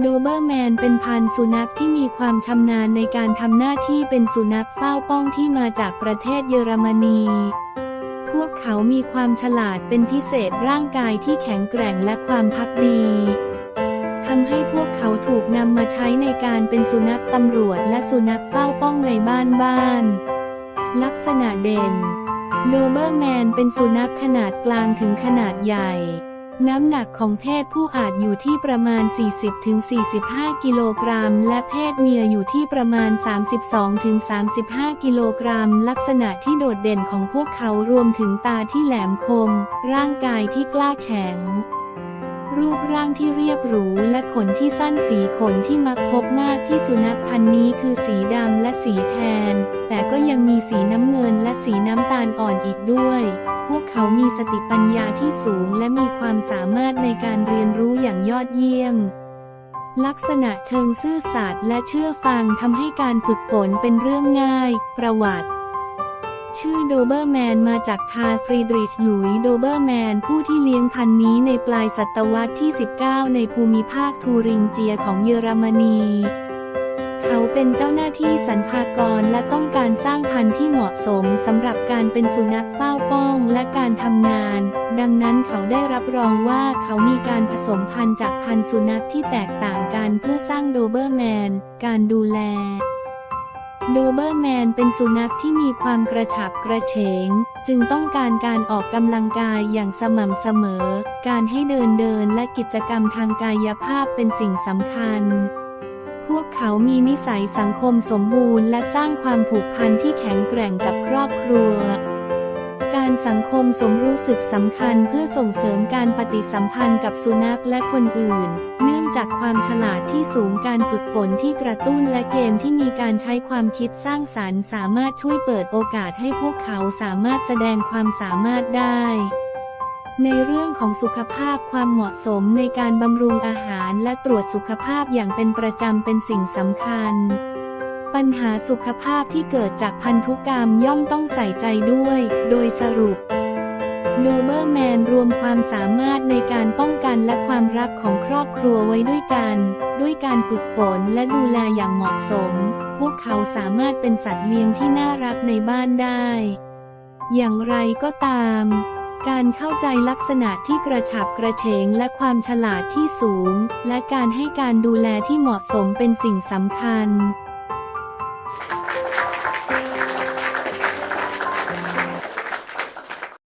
โดเบอร์แมนเป็นพันธุ์สุนัขที่มีความชำนาญในการทำหน้าที่เป็นสุนัขเฝ้าป้องที่มาจากประเทศเยอรมนี พวกเขามีความฉลาดเป็นพิเศษร่างกายที่แข็งแกร่งและความพักดีทำให้พวกเขาถูกนำมาใช้ในการเป็นสุนัขตำรวจและสุนัขเฝ้าป้องในบ้านบ้าน ลักษณะเด่นโดเบอร์แมนเป็นสุนัขขนาดกลางถึงขนาดใหญ่ น้ำหนักของเพศผู้อาจอยู่ที่ประมาณ 40-45 กิโลกรัม และเพศเมียอยู่ที่ประมาณ 32-35 กิโลกรัม ลักษณะที่โดดเด่นของพวกเขารวมถึงตาที่แหลมคม ร่างกายที่กล้าแข็ง รูปร่างที่เรียบหรู และขนที่สั้นสีขนที่มักพบมากที่สุนัขพันธุ์นี้คือสีดำและสีแทน แต่ก็ยังมีสีน้ำเงินและสีน้ำตาลอ่อนอีกด้วย พวกเขามีสติปัญญาที่สูงและมีความสามารถในการเรียนรู้อย่างยอดเยี่ยม ลักษณะเชิงซื่อสัตย์และเชื่อฟังทำให้การฝึกฝนเป็นเรื่องง่าย ประวัติชื่อโดเบอร์แมนมาจากคาร์ฟรีดริชหลุยส์โดเบอร์แมนผู้ที่เลี้ยงพันธุ์นี้ในปลายศตวรรษที่ 19 ในภูมิภาคทูริงเจียของเยอรมนี เขาเป็นเจ้าหน้าที่สรรพากรและต้องการสร้างพันธุ์ที่เหมาะสมสำหรับการเป็นสุนัขเฝ้าป้องและการทำงาน ดังนั้นเขาได้รับรองว่าเขามีการผสมพันธุ์จากพันธุ์สุนัขที่แตกต่างกันเพื่อสร้างโดเบอร์แมน การดูแลโดเบอร์แมนเป็นสุนัขที่มีความกระฉับกระเฉง จึงต้องการการออกกำลังกายอย่างสม่ำเสมอ การให้เดินเดินและกิจกรรมทางกายภาพเป็นสิ่งสำคัญ พวกเขามีนิสัยสังคมสมบูรณ์และสร้างความผูกพันที่แข็งแกร่งกับครอบครัว การสังคมสมรู้สึกสำคัญเพื่อส่งเสริมการปฏิสัมพันธ์กับสุนัขและคนอื่น เนื่องจากความฉลาดที่สูงการฝึกฝนที่กระตุ้นและเกมที่มีการใช้ความคิดสร้างสรรค์ สามารถช่วยเปิดโอกาสให้พวกเขาสามารถแสดงความสามารถได้ ในเรื่องของสุขภาพความเหมาะสมในการบำรุงอาหารและตรวจสุขภาพอย่างเป็นประจำเป็นสิ่งสำคัญ ปัญหาสุขภาพที่เกิดจากพันธุกรรมย่อมต้องใส่ใจด้วย โดยสรุปโดเบอร์แมนรวมความสามารถในการป้องกันและความรักของครอบครัวไว้ด้วยกัน ด้วยการฝึกฝนและดูแลอย่างเหมาะสม พวกเขาสามารถเป็นสัตว์เลี้ยงที่น่ารักในบ้านได้ อย่างไรก็ตาม การเข้าใจลักษณะที่กระฉับกระเฉงและความฉลาดที่สูง และการให้การดูแลที่เหมาะสมเป็นสิ่งสำคัญ